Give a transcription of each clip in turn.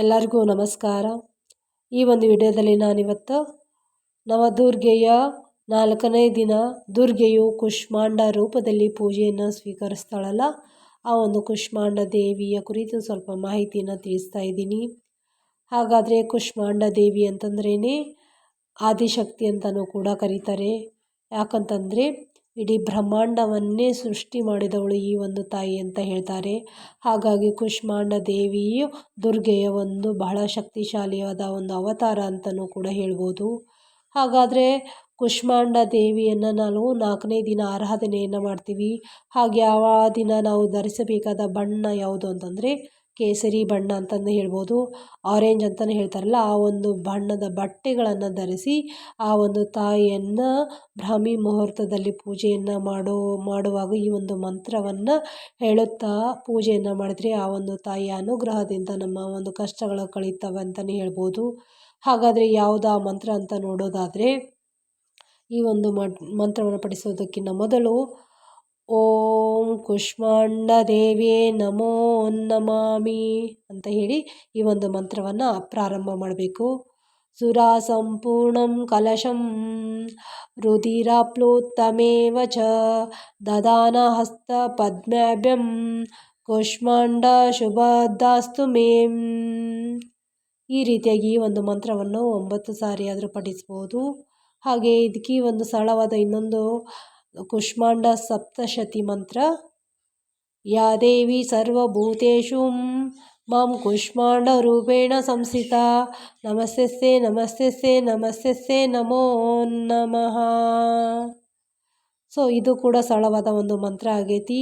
ಎಲ್ಲರಿಗೂ ನಮಸ್ಕಾರ. ಈ ಒಂದು ವಿಡಿಯೋದಲ್ಲಿ ನಾನಿವತ್ತು ನವದುರ್ಗೆಯ ನಾಲ್ಕನೇ ದಿನ ದುರ್ಗೆಯು ಕುಷ್ಮಾಂಡ ರೂಪದಲ್ಲಿ ಪೂಜೆಯನ್ನು ಸ್ವೀಕರಿಸ್ತಾಳಲ್ಲ. ಆ ಒಂದು ಕುಷ್ಮಾಂಡ ದೇವಿಯ ಕುರಿತು ಸ್ವಲ್ಪ ಮಾಹಿತಿಯನ್ನು ತಿಳಿಸ್ತಾ ಇದ್ದೀನಿ. ಹಾಗಾದರೆ ಕುಷ್ಮಾಂಡ ದೇವಿ ಅಂತಂದ್ರೇ ಆದಿಶಕ್ತಿ ಅಂತಲೂ ಕೂಡ ಕರೀತಾರೆ. ಯಾಕಂತಂದರೆ ಇಡೀ ಬ್ರಹ್ಮಾಂಡವನ್ನೇ ಸೃಷ್ಟಿ ಮಾಡಿದವಳು ಈ ಒಂದು ತಾಯಿ ಅಂತ ಹೇಳ್ತಾರೆ. ಹಾಗಾಗಿ ಕುಷ್ಮಾಂಡ ದೇವಿಯು ದುರ್ಗೆಯ ಒಂದು ಬಹಳ ಶಕ್ತಿಶಾಲಿಯಾದ ಒಂದು ಅವತಾರ ಅಂತಲೂ ಕೂಡ ಹೇಳ್ಬೋದು. ಹಾಗಾದರೆ ಕುಷ್ಮಾಂಡ ದೇವಿಯನ್ನು ನಾವು ನಾಲ್ಕನೇ ದಿನ ಆರಾಧನೆಯನ್ನು ಮಾಡ್ತೀವಿ. ಹಾಗೆ ಆ ದಿನ ನಾವು ಧರಿಸಬೇಕಾದ ಬಣ್ಣ ಯಾವುದು ಅಂತಂದರೆ ಕೇಸರಿ ಬಣ್ಣ ಅಂತಂದು ಹೇಳ್ಬೋದು. ಆರೆಂಜ್ ಅಂತಲೇ ಹೇಳ್ತಾರಲ್ಲ, ಆ ಒಂದು ಬಣ್ಣದ ಬಟ್ಟೆಗಳನ್ನು ಧರಿಸಿ, ಆ ಒಂದು ತಾಯಿಯನ್ನು ಬ್ರಾಹ್ಮಿ ಮುಹೂರ್ತದಲ್ಲಿ ಪೂಜೆಯನ್ನು ಮಾಡೋ, ಮಾಡುವಾಗ ಈ ಒಂದು ಮಂತ್ರವನ್ನು ಹೇಳುತ್ತಾ ಪೂಜೆಯನ್ನು ಮಾಡಿದರೆ ಆ ಒಂದು ತಾಯಿಯ ಅನುಗ್ರಹದಿಂದ ನಮ್ಮ ಒಂದು ಕಷ್ಟಗಳು ಕಳೀತವೆ ಅಂತಲೇ ಹೇಳ್ಬೋದು. ಹಾಗಾದರೆ ಯಾವುದಾ ಮಂತ್ರ ಅಂತ ನೋಡೋದಾದರೆ, ಈ ಒಂದು ಮಂತ್ರವನ್ನು ಪಠಿಸೋದಕ್ಕಿಂತ ಮೊದಲು ಓಂ ಕುಷ್ಮಾಂಡ ದೇವಿಯೇ ನಮೋ ನಮಾಮಿ ಅಂತ ಹೇಳಿ ಈ ಒಂದು ಮಂತ್ರವನ್ನು ಪ್ರಾರಂಭ ಮಾಡಬೇಕು. ಸುರಾ ಸಂಪೂರ್ಣಂ ಕಲಶಂ ರುಧಿರಾಪ್ಲೋತ್ತಮೇವ ಚ ದದಾನ ಹಸ್ತ ಪದ್ಮಾಭ್ಯಂ ಕುಷ್ಮಾಂಡ ಶುಭದಾಸ್ತು ಮೇಂ. ಈ ರೀತಿಯಾಗಿ ಈ ಒಂದು ಮಂತ್ರವನ್ನು ಒಂಬತ್ತು ಸಾರಿ ಆದರೂ ಪಠಿಸ್ಬೋದು. ಹಾಗೆ ಇದಕ್ಕೆ ಒಂದು ಸರಳವಾದ ಇನ್ನೊಂದು ಕುಷ್ಮಾಂಡ ಸಪ್ತಶತಿ ಮಂತ್ರ ಯಾ ದೇವಿ सर्वभूतेषु ಮಾಂ ಕುಷ್ಮಾಂಡ ರೂಪೇಣ ಸಂಸ್ಥಿತ. ನಮಸ್ತೆ ನಮಸ್ತೆ ನಮಸ್ತೆ ನಮೋ ನಮಃ. ಸೊ ಇದು ಕೂಡ ಸರಳವಾದ ಒಂದು ಮಂತ್ರ ಆಗೈತಿ.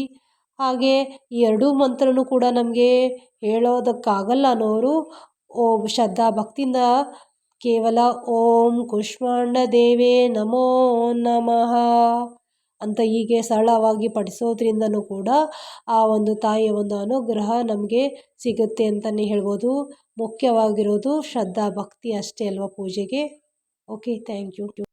ಹಾಗೆ ಈ ಎರಡೂ ಮಂತ್ರನೂ ಕೂಡ ನಮಗೆ ಹೇಳೋದಕ್ಕಾಗಲ್ಲ ಅನ್ನೋರು, ಓ ಶ್ರದ್ಧಾ ಭಕ್ತಿಯಿಂದ ಕೇವಲ ಓಂ ಕುಷ್ಮಾಂಡ ದೇವೇ ನಮೋ ನಮಃ. ಅಂತ ಹೀಗೆ ಸರಳವಾಗಿ ಪಠಿಸೋದ್ರಿಂದನೂ ಕೂಡ ಆ ಒಂದು ತಾಯಿಯ ಒಂದು ಅನುಗ್ರಹ ನಮಗೆ ಸಿಗುತ್ತೆ ಅಂತಲೇ ಹೇಳ್ಬೋದು. ಮುಖ್ಯವಾಗಿರೋದು ಶ್ರದ್ಧಾ ಭಕ್ತಿ ಅಷ್ಟೇ ಅಲ್ವಾ ಪೂಜೆಗೆ? Okay thank you